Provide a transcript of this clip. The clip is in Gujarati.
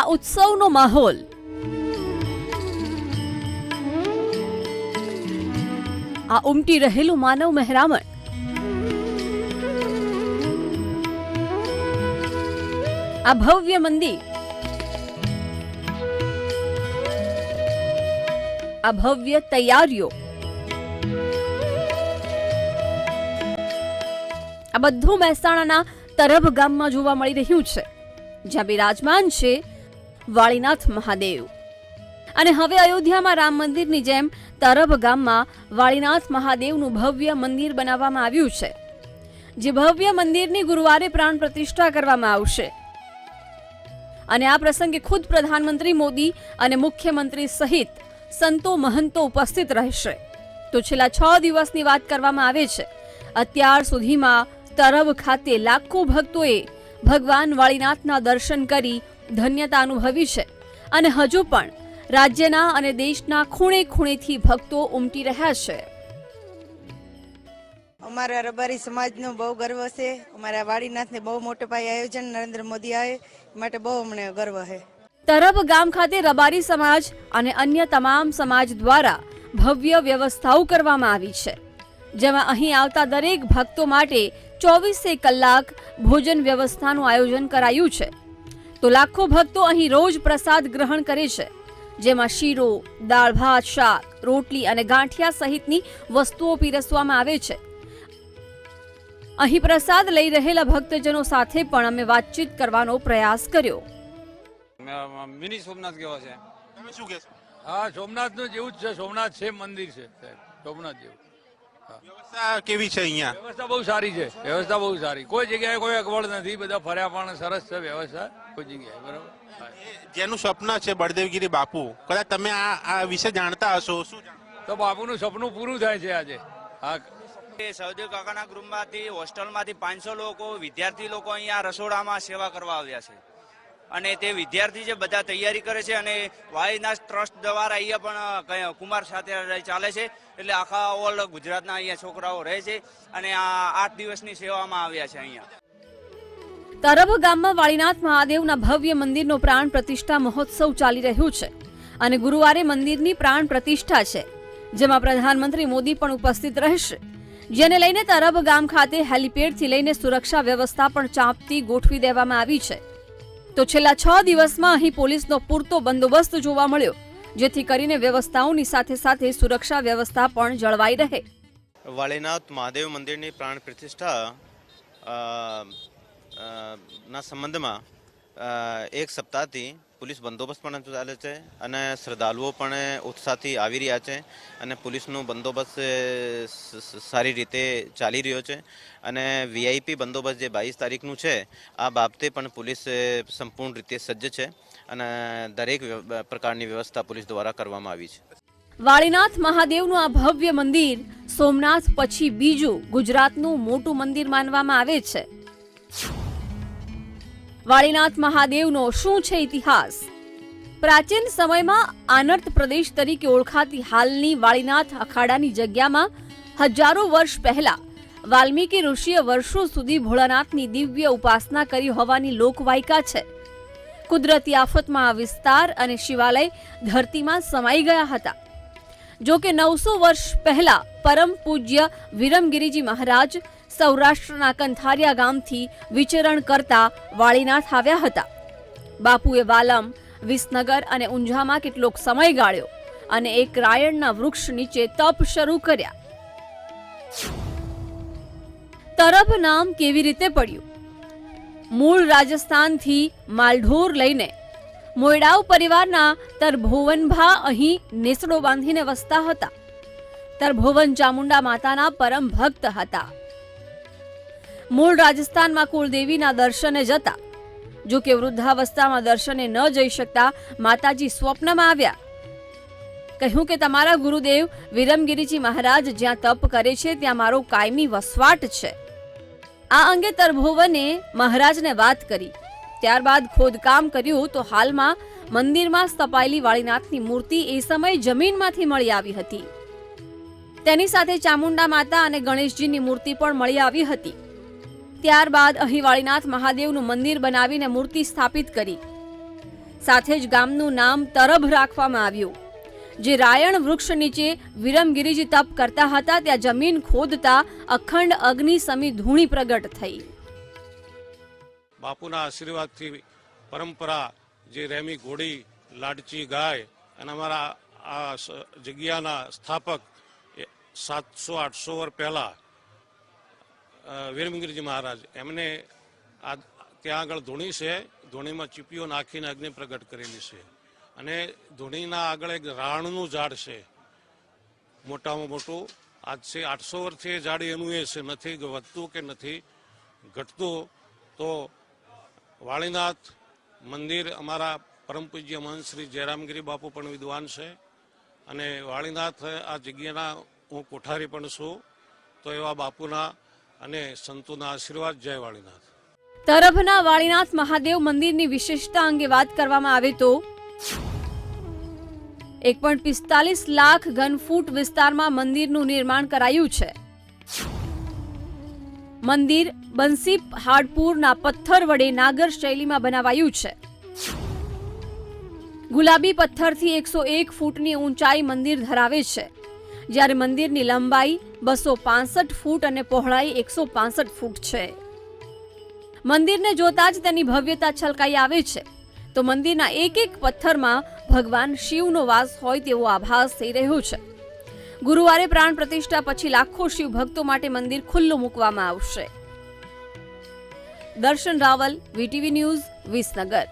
આ ઉત્સવનો માહોલ. આ ઉમટી રહેલું માનવ મહેરામણ. આ ભવ્ય મંદિર. આ ભવ્ય તૈયારીઓ. આ બધું મહેસાણાના તરભ ગામમાં જોવા મળી રહ્યું છે. જ્યાં બિરાજમાન છે વાળીનાથ મહાદેવ. અને હવે અયોધ્યામાં રામ મંદિરની જેમ તરભ ગામમાં વાળીનાથ મહાદેવનું ભવ્ય મંદિર બનાવવામાં આવ્યું છે, જે ભવ્ય મંદિરની ગુરુવારે પ્રાણ પ્રતિષ્ઠા કરવામાં આવશે. અને આ પ્રસંગે ખુદ પ્રધાનમંત્રી મોદી અને મુખ્યમંત્રી સહિત સંતો મહંતો ઉપસ્થિત રહેશે. તો છેલ્લા છ દિવસની વાત કરવામાં આવે છે, અત્યાર સુધીમાં તરબ ખાતે લાખો ભક્તોએ ભગવાન વાળીનાથના દર્શન કરી ધન્યતા અનુભવી છે અને હજુ પણ રાજ્યના અને દેશના ખૂણે ખૂણેથી ભક્તો ઉમટી રહ્યા છે. અમારા રબારી સમાજનો બહુ ગર્વ છે. અમારા વાડીનાથને બહુ મોટે પાયે આયોજન નરેન્દ્ર મોદી આવે માટે બહુ અમને ગર્વ છે. તરબ ગામ ખાતે રબારી સમાજ અને અન્ય તમામ સમાજ દ્વારા ભવ્ય વ્યવસ્થાઓ કરવામાં આવી છે. જેમાં અહીં આવતા દરેક ભક્તો માટે ચોવીસે કલાક ભોજન વ્યવસ્થાનું આયોજન કરાયું છે. તો લાખો ભક્તો અહીં રોજ પ્રસાદ ગ્રહણ કરે છે. જેમાં શીરો દાળ ભાત શાક રોટલી અને ગાંઠિયા સહિતની વસ્તુઓ પીરસવામાં આવે છે. અહીં પ્રસાદ લઈ રહેલા ભક્તજનો સાથે પણ અમે વાતચીત કરવાનો પ્રયાસ કર્યો. મે- મિની સોમનાથ કેવો છે? તમે શું કહેશો હા સોમનાથનું જેવું જ છે. સોમનાથ છે મંદિર છે. સોમનાથ જેવું. વ્યવસ્થા કેવી છે અહીંયા? વ્યવસ્થા બહુ સારી છે વ્યવસ્થા બહુ સારી. કોઈ જગ્યાએ કોઈ અગવડ નથી બધા ફર્યા પણ સરસ છે વ્યવસ્થા કોઈ જગ્યાએ બરાબર? જેનું સ્વપ્ન છે બળદેવગીરી બાપુ કદાચ તમે આ આ વિશે જાણતા હશો શું? તો બાપુનું સપનું પૂરું થાય છે આજે. હા. સહદેવ કાકાના ગૃહમાંથી હોસ્ટેલમાંથી પાંચસો લોકો વિદ્યાર્થી લોકો અહીંયા રસોડામાં સેવા કરવા આવ્યા છે. અને તે વિદ્યાર્થી જે બધા તૈયારી કરે છે અને વાયના ટ્રસ્ટ દ્વારા અહીંયા પણ કુમાર સાથે ચાલે છે. એટલે આખા ઓલ ગુજરાતના અહીંયા છોકરાઓ રહે છે અને આ આઠ દિવસની સેવામાં આવ્યા છે અહીંયા. તરબ ગામમાં વાળીનાથ મહાદેવના ભવ્ય મંદિરનો પ્રાણ પ્રતિષ્ઠા મહોત્સવ ચાલી રહ્યું છે અને ગુરુવારે મંદિરની પ્રાણ પ્રતિષ્ઠા છે, જેમાં પ્રધાનમંત્રી મોદી પણ ઉપસ્થિત રહેશે. જેને લઈને તરબ ગામ ખાતે હેલિપેડથી લઈને સુરક્ષા વ્યવસ્થા પણ ચાંપતી ગોઠવી દેવામાં આવી છે. તો છેલ્લા છ દિવસમાં અહીં પોલીસનો પૂરતો બંદોબસ્ત જોવા મળ્યો, જેથી કરીને વ્યવસ્થાઓની સાથે સાથે સુરક્ષા વ્યવસ્થા પણ જળવાઈ રહે. વાળીનાથ મહાદેવ મંદિરની પ્રાણ પ્રતિષ્ઠા ના સંબંધમાં એક સપ્તાહથી પોલીસ બંદોબસ્ત પણ ચાલે છે અને શ્રદ્ધાળુઓ પણ ઉત્સાહથી આવી રહ્યા છે અને પોલીસનો બંદોબસ્ત સારી રીતે ચાલી રહ્યો છે અને વીઆઈપી બંદોબસ્ત જે બાવીસ તારીખનું છે, આ બાબતે પણ પોલીસ સંપૂર્ણ રીતે સજ્જ છે અને દરેક પ્રકારની વ્યવસ્થા પોલીસ દ્વારા કરવામાં આવી છે. વાળીનાથ મહાદેવનું આ ભવ્ય મંદિર સોમનાથ પછી બીજું ગુજરાતનું મોટું મંદિર માનવામાં આવે છે. વાળીનાથ મહાદેવનો શું છે ઇતિહાસ? પ્રાચીન સમયમાં આનર્ત પ્રદેશ તરીકે ઓળખાતી હાલની વાળીનાથ અખાડાની જગ્યામાં હજારો વર્ષ પહેલા વાલ્મીકી ઋષિએ વર્ષો સુધી ભોળાનાથની દિવ્ય ઉપાસના કરી હોવાની લોકવાયકા છે. કુદરતી આફતમાં આ વિસ્તાર અને શિવાલય ધરતીમાં સમાઈ ગયા હતા. જો કે નવસો વર્ષ પહેલા પરમ પૂજ્ય વિરમગીરીજી મહારાજ સૌરાષ્ટ્રના કંથારિયા ગામથી વિચરણ કરતા વાળીનાથ આવ્યા હતા બાપુએ વાલમ વિસનગર અને ઊંઝામાં કેટલોક સમય ગાળ્યો અને એક રાયણના વૃક્ષ નીચે તપ શરૂ કર્યા તરભ નામ કેવી રીતે પડ્યું મૂળ રાજસ્થાનથી માલઢોર લઈને મોયડાવ પરિવારના તરભુવનભા અહીં નેસડો બાંધીને વસતા હતા. તરભુવન ચામુંડા માતાના પરમ ભક્ત હતા. મૂળ રાજસ્થાનમાં કુળદેવીના દર્શને જતા જો કે વૃદ્ધાવસ્થામાં દર્શને ન જઈ શકતા માતાજી સ્વપ્નમાં આવ્યા. કહ્યું કે તમારા ગુરુદેવ વિરમગીરીજી મહારાજ જ્યાં તપ કરે છે ત્યાં મારો કાયમી વસવાટ છે. આ અંગે તરભુવને મહારાજને વાત કરી. ત્યારબાદ ખોદકામ કર્યું તો હાલમાં મંદિરમાં સ્થપાયેલી વાળીનાથની મૂર્તિ એ સમયે જમીનમાંથી મળી આવી હતી. તેની સાથે ચામુંડા માતા અને ગણેશજીની મૂર્તિ પણ મળી આવી હતી. ત્યારબાદ અહીં વાળીનાથ મહાદેવનું મંદિર બનાવીને મૂર્તિ સ્થાપિત કરી. સાથે જ ગામનું નામ તરભ રાખવામાં આવ્યું. જે રાયણ વૃક્ષ નીચે વિરમગીરીજી તપ કરતા હતા, ત્યાં જમીન ખોદતા અખંડ અગ્નિ સમી ધૂણી પ્રગટ થઈ. બાપુના આશીર્વાદથી પરંપરા જે રેમી ઘોડી, લાડચી ગાય અને અમારા આ જગ્યાના સ્થાપક સાતસો, આઠસો વર્ષ પહેલાં વીરમગીરજી મહારાજ, એમને આ ત્યાં આગળ ધૂણી છે, ધૂણીમાં ચીપીઓ નાખીને અગ્નિ પ્રગટ કરેલી છે. અને ધૂણીના આગળ એક રાણનું ઝાડ છે. મોટામાં મોટું આજથી આઠસો વર્ષથી એ ઝાડ એનું એ છે, નથી વધતું કે નથી ઘટતું, તો વાળીનાથ મંદિર અમારા પરમ પૂજ્ય મહંત શ્રી જયરામગીરી બાપુ પણ વિદ્વાન છે. અને વાળીનાથ આ જગ્યાના હું કોઠારી પણ છું. તો એવા બાપુના અને સંતોના આશીર્વાદ જય વાળીનાથ. તરફના વાળીનાથ મહાદેવ મંદિરની વિશેષતા અંગે વાત કરવામાં આવે તો એક પોઈન્ટ પિસ્તાલીસ લાખ ઘન ફૂટ વિસ્તારમાં મંદિરનું નિર્માણ કરાયું છે. મંદિર બંસી હાડપુરના પથ્થર વડે નાગર શૈલીમાં બનાવાયું છે. ગુલાબી પથ્થરથી એકસો એક ફૂટની ઊંચાઈ મંદિર ધરાવે છે. જ્યારે મંદિરની લંબાઈ બસો પાસઠ ફૂટ અને પહોળાઈ એકસો પાસઠ ફૂટ છે. મંદિરને જોતા જ તેની ભવ્યતા છલકાઈ આવે છે. તો મંદિરના એક એક પથ્થરમાં ભગવાન શિવનો વાસ હોય તેવો આભાસ થઈ રહ્યો છે. ગુરુવારે પ્રાણ પ્રતિષ્ઠા પછી લાખો શિવ ભક્તો માટે મંદિર ખુલ્લું મૂકવામાં આવશે. દર્શન રાવલ, વીટીવી ન્યૂઝ, વિસનગર.